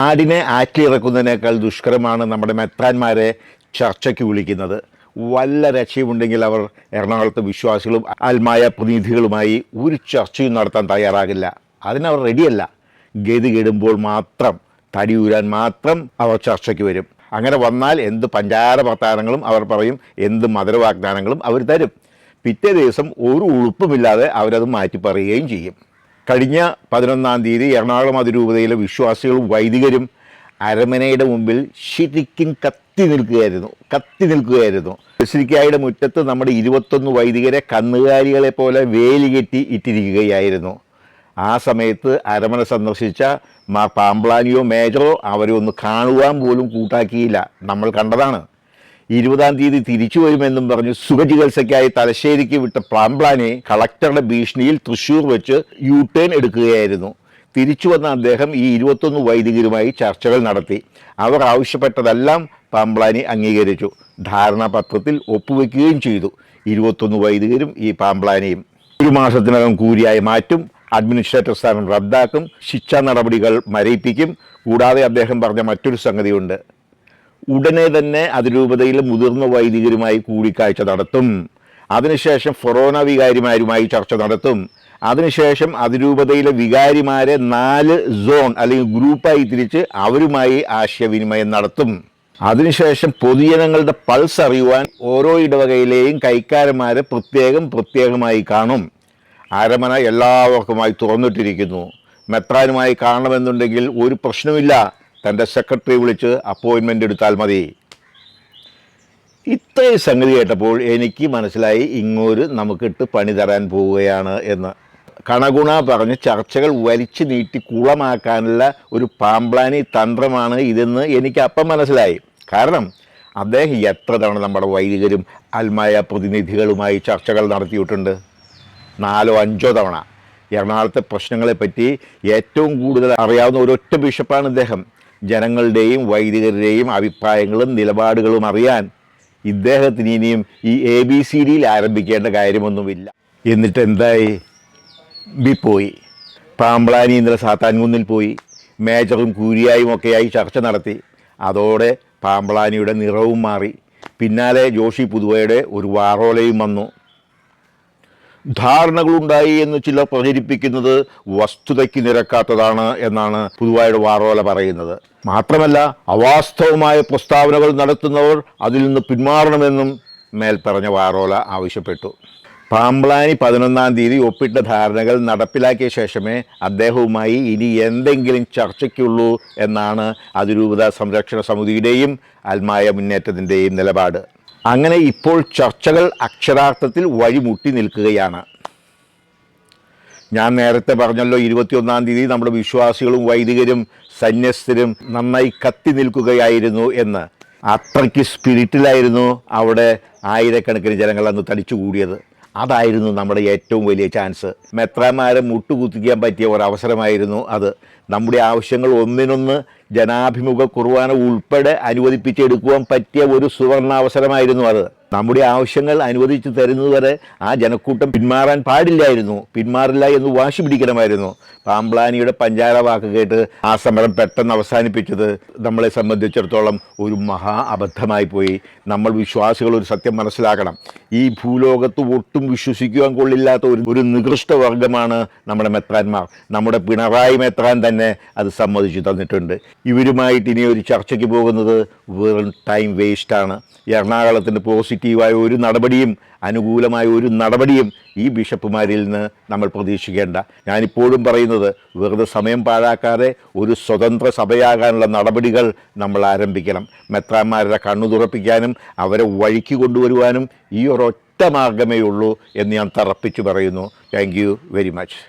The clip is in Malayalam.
ആടിനെ ആറ്റിയിറക്കുന്നതിനേക്കാൾ ദുഷ്കരമാണ് നമ്മുടെ മെത്രാന്മാരെ ചർച്ചയ്ക്ക് വിളിക്കുന്നത്. വല്ല രക്ഷയുമുണ്ടെങ്കിൽ അവർ എറണാകുളത്തെ വിശ്വാസികളും ആത്മായ പ്രതിനിധികളുമായി ഒരു ചർച്ചയും നടത്താൻ തയ്യാറാകില്ല. അതിനവർ റെഡിയല്ല ഗതി കെടുമ്പോൾ മാത്രം തടിയൂരാൻ മാത്രം അവർ ചർച്ചയ്ക്ക് വരും. അങ്ങനെ വന്നാൽ എന്ത് പഞ്ചാര വർത്താനങ്ങളും അവർ പറയും എന്ത് മധുര വാഗ്ദാനങ്ങളും അവർ തരും. പിറ്റേ ദിവസം ഒരു ഉളുപ്പുമില്ലാതെ അവരത് മാറ്റി പറയുകയും ചെയ്യും. കഴിഞ്ഞ പതിനൊന്നാം തീയതി എറണാകുളം അതിരൂപതയിലെ വിശ്വാസികളും വൈദികരും അരമനയുടെ മുമ്പിൽ ശരിക്കും കത്തി നിൽക്കുകയായിരുന്നു കത്തി നിൽക്കുകയായിരുന്നു. ബസിലിക്കായുടെ മുറ്റത്ത് നമ്മുടെ ഇരുപത്തൊന്ന് വൈദികരെ കന്നുകാലികളെ പോലെ വേലി കെട്ടി ഇട്ടിരിക്കുകയായിരുന്നു. ആ സമയത്ത് അരമന സന്ദർശിച്ച മാ പാമ്പ്ലാനിയോ മേജറോ അവരെ ഒന്ന് കാണുവാൻ പോലും കൂട്ടാക്കിയില്ല. നമ്മൾ കണ്ടതാണ്. ഇരുപതാം തീയതി തിരിച്ചു വരുമെന്നും പറഞ്ഞു. സുഖചികിത്സയ്ക്കായി തലശ്ശേരിക്ക് വിട്ട പ്ലാംപ്ലാനെ കളക്ടറുടെ ഭീഷണിയിൽ തൃശൂർ വെച്ച് യു ടേൺ എടുക്കുകയായിരുന്നു. തിരിച്ചു വന്ന അദ്ദേഹം ഈ ഇരുപത്തൊന്ന് വൈദികരുമായി ചർച്ചകൾ നടത്തി. അവർ ആവശ്യപ്പെട്ടതെല്ലാം പാമ്പ്ലാനി അംഗീകരിച്ചു. ധാരണാപത്രത്തിൽ ഒപ്പുവെക്കുകയും ചെയ്തു. ഇരുപത്തൊന്ന് വൈദികരും ഈ പാമ്പ്ലാനിയും ഒരു മാസത്തിനകം കൂലിയായി മാറ്റും. അഡ്മിനിസ്ട്രേറ്റർ സ്ഥാനം റദ്ദാക്കും. ശിക്ഷാ നടപടികൾ മരയിപ്പിക്കും. കൂടാതെ അദ്ദേഹം പറഞ്ഞ മറ്റൊരു സംഗതിയുണ്ട്. ഉടനെ തന്നെ അതിരൂപതയിലെ മുതിർന്ന വൈദികരുമായി കൂടിക്കാഴ്ച നടത്തും. അതിനുശേഷം ഫൊറോന വികാരിമാരുമായി ചർച്ച നടത്തും. അതിനുശേഷം അതിരൂപതയിലെ വികാരിമാരെ നാല് സോൺ അല്ലെങ്കിൽ ഗ്രൂപ്പായി തിരിച്ച് അവരുമായി ആശയവിനിമയം നടത്തും. അതിനുശേഷം പൊതുജനങ്ങളുടെ പൾസ് അറിയുവാൻ ഓരോ ഇടവകയിലെയും കൈക്കാരന്മാരെ പ്രത്യേകം പ്രത്യേകമായി കാണും. അരമന എല്ലാവർക്കുമായി തുറന്നിട്ടിരിക്കുന്നു. മെത്രാനുമായി കാണണമെന്നുണ്ടെങ്കിൽ ഒരു പ്രശ്നമില്ല തന്റെ സെക്രട്ടറി വിളിച്ച് അപ്പോയിൻമെന്റ് എടുത്താൽ മതി. ഇത്രയും സംഗതി കേട്ടപ്പോൾ എനിക്ക് മനസ്സിലായി ഇങ്ങോര് നമുക്കിട്ട് പണി തരാൻ പോവുകയാണ് എന്ന്. കണഗുണ പറഞ്ഞ് ചർച്ചകൾ വലിച്ചു നീട്ടി കുളമാക്കാനുള്ള ഒരു പാമ്പ്ലാനി തന്ത്രമാണ് ഇതെന്ന് എനിക്ക് അപ്പം മനസ്സിലായി. കാരണം അദ്ദേഹം എത്ര തവണ നമ്മുടെ വൈദികരും അൽമായ പ്രതിനിധികളുമായി ചർച്ചകൾ നടത്തിയിട്ടുണ്ട്? നാലോ അഞ്ചോ തവണ. എറണാകുളത്തെ പ്രശ്നങ്ങളെപ്പറ്റി ഏറ്റവും കൂടുതൽ അറിയാവുന്ന ഒരൊറ്റ ബിഷപ്പാണ് ഇദ്ദേഹം. ജനങ്ങളുടെയും വൈദികരുടെയും അഭിപ്രായങ്ങളും നിലപാടുകളും അറിയാൻ ഇദ്ദേഹത്തിന് ഇനിയും ഈ എ ബി സി ഡിയിൽ ആരംഭിക്കേണ്ട കാര്യമൊന്നുമില്ല. എന്നിട്ട് എന്തായി? ബി പോയി. പാമ്പ്ളാനി ഇന്നലെ സാത്താൻകുന്നിൽ പോയി. മേജറും കൂരിയായും ഒക്കെയായി ചർച്ച നടത്തി. അതോടെ പാമ്പളാനിയുടെ നിറവും മാറി. പിന്നാലെ ജോഷി പുതുവയുടെ ഒരു വാറോലയും വന്നു. ധാരണകളുണ്ടായി എന്ന് ചിലർ പ്രചരിപ്പിക്കുന്നത് വസ്തുതയ്ക്ക് നിരക്കാത്തതാണ് എന്നാണ് പുതുവായുടെ വാറോല പറയുന്നത്. മാത്രമല്ല അവാസ്തവമായ പ്രസ്താവനകൾ നടത്തുന്നവർ അതിൽ നിന്ന് പിന്മാറണമെന്നും മേൽപ്പറഞ്ഞ വാറോല ആവശ്യപ്പെട്ടു. പാമ്പ്ലാനി പതിനൊന്നാം തീയതി ഒപ്പിട്ട ധാരണകൾ നടപ്പിലാക്കിയ ശേഷമേ അദ്ദേഹവുമായി ഇനി എന്തെങ്കിലും ചർച്ചയ്ക്കുള്ളൂ എന്നാണ് അതിരൂപത സംരക്ഷണ സമിതിയുടെയും അൽമായ മുന്നേറ്റത്തിന്റെയും നിലപാട്. അങ്ങനെ ഇപ്പോൾ ചർച്ചകൾ അക്ഷരാർത്ഥത്തിൽ വഴിമുട്ടി നിൽക്കുകയാണ്. ഞാൻ നേരത്തെ പറഞ്ഞല്ലോ ഇരുപത്തിയൊന്നാം തീയതി നമ്മുടെ വിശ്വാസികളും വൈദികരും സന്യസ്തരും നന്നായി കത്തി നിൽക്കുകയായിരുന്നു എന്ന്. അത്രയ്ക്ക് സ്പിരിറ്റിലായിരുന്നു അവിടെ ആയിരക്കണക്കിന് ജനങ്ങൾ അന്ന് തടിച്ചു കൂടിയത് അതായിരുന്നു നമ്മുടെ ഏറ്റവും വലിയ ചാൻസ് മെത്രാന്മാരെ മുട്ടുകുത്തിക്കാൻ പറ്റിയ ഒരവസരമായിരുന്നു അത്. നമ്മുടെ ആവശ്യങ്ങൾ ഒന്നിനൊന്ന് ജനാഭിമുഖ കുർബാന ഉൾപ്പെടെ അനുവദിപ്പിച്ചെടുക്കുവാൻ പറ്റിയ ഒരു സുവർണാവസരമായിരുന്നു അത്. നമ്മുടെ ആവശ്യങ്ങൾ അനുവദിച്ചു തരുന്നതുവരെ ആ ജനക്കൂട്ടം പിന്മാറാൻ പാടില്ലായിരുന്നു. പിന്മാറില്ല എന്ന് വാശി പിടിക്കണമായിരുന്നു. പാമ്പ്ലാനിയുടെ പഞ്ചാര വാക്ക് കേട്ട് ആ സമരം പെട്ടെന്ന് അവസാനിപ്പിച്ചത് നമ്മളെ സംബന്ധിച്ചിടത്തോളം ഒരു മഹാ അബദ്ധമായി പോയി. നമ്മൾ വിശ്വാസികൾ ഒരു സത്യം മനസ്സിലാക്കണം. ഈ ഭൂലോകത്ത് ഒട്ടും വിശ്വസിക്കുവാൻ കൊള്ളില്ലാത്ത ഒരു ഒരു നികൃഷ്ട വർഗമാണ് നമ്മുടെ മെത്രാന്മാർ. നമ്മുടെ പിണറായി മെത്രാൻ തന്നെ അത് സമ്മതിച്ചു തന്നിട്ടുണ്ട്. ഇവരുമായിട്ട് ഇനി ഒരു ചർച്ചയ്ക്ക് പോകുന്നത് വെറും ടൈം വേസ്റ്റാണ് എറണാകുളത്തിന്റെ പോസിറ്റീവായ ഒരു നടപടിയും അനുകൂലമായ ഒരു നടപടിയും ഈ ബിഷപ്പുമാരിൽ നിന്ന് നമ്മൾ പ്രതീക്ഷിക്കേണ്ട. ഞാനിപ്പോഴും പറയുന്നത് വെറുതെ സമയം പാഴാക്കാതെ ഒരു സ്വതന്ത്ര സഭയാകാനുള്ള നടപടികൾ നമ്മൾ ആരംഭിക്കണം. മെത്രാന്മാരുടെ കണ്ണു തുറപ്പിക്കാനും അവരെ വഴിക്ക് കൊണ്ടുവരുവാനും ഈ ഒരൊറ്റ മാർഗമേ ഉള്ളൂ എന്ന് ഞാൻ തറപ്പിച്ചു പറയുന്നു. Thank very much